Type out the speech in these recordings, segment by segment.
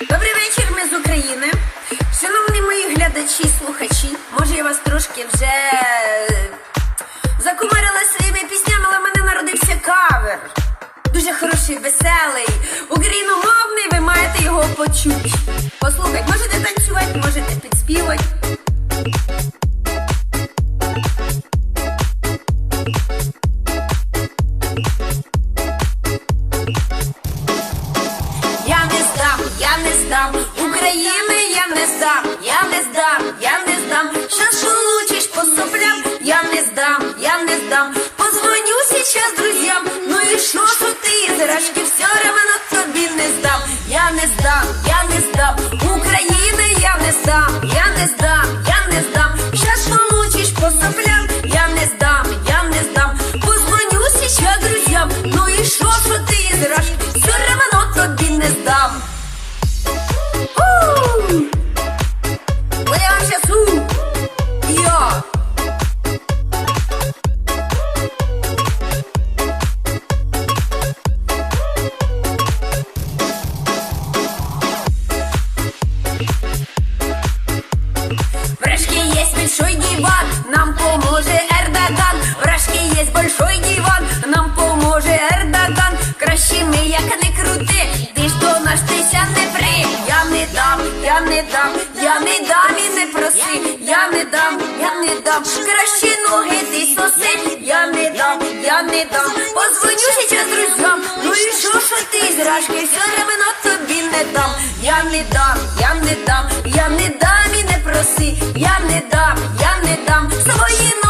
Добрий вечір, ми з України. Шановні мої глядачі, слухачі. Може, я вас трошки вже е, закумарила своїми піснями, але в мене народився кавер. Дуже хороший, веселий, україномовний, ви маєте його почути. Послухайте, можете танцювати, можете України я не здам, я не здам, я не здам. Шашу лучиш по соплям, я не здам, я не здам. Я не дам, я не дам і не проси. Я не дам, я не дам. Краще ноги ти соси. Я не дам, я не дам. Позвоню сейчас друзям. Ну і що, що ти з Рашки, все равно тобі не дам. Я не дам, я не дам, я не дам і не проси. Я не дам, я не дам. Свої ноги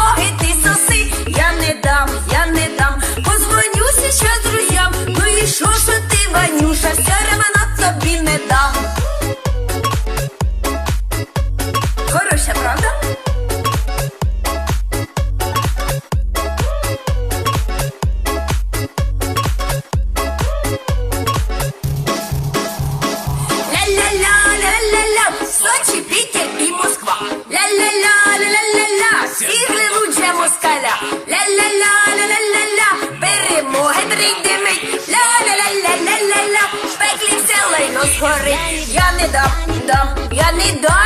Сочи, Питер и Москва. Ля-ля-ля-ля-ля-ля-ля, сігли лучше москаля. Ля-ля-ля, ля-ля-ля-ля, перемоги прийдемить. Ля-ля-ля-ля-ля-ля-ля, пеклі все лайно згорить. Я не дам, дам, я не дам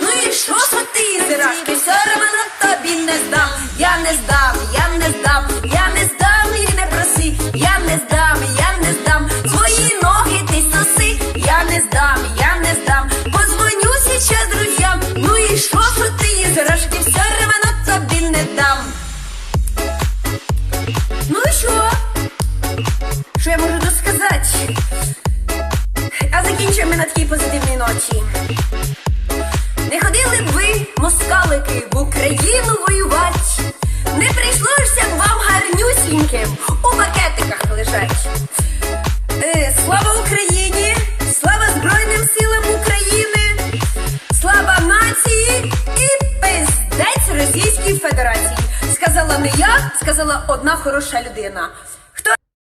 ну шо, що Не ходили б ви, москалики, в Україну воювати. Не прийшлося б вам гарнюсіньким у пакетиках лежать. Е, слава Україні! Слава Збройним силам України! Слава нації і пиздець Російській Федерації! Сказала не я, сказала одна хороша людина.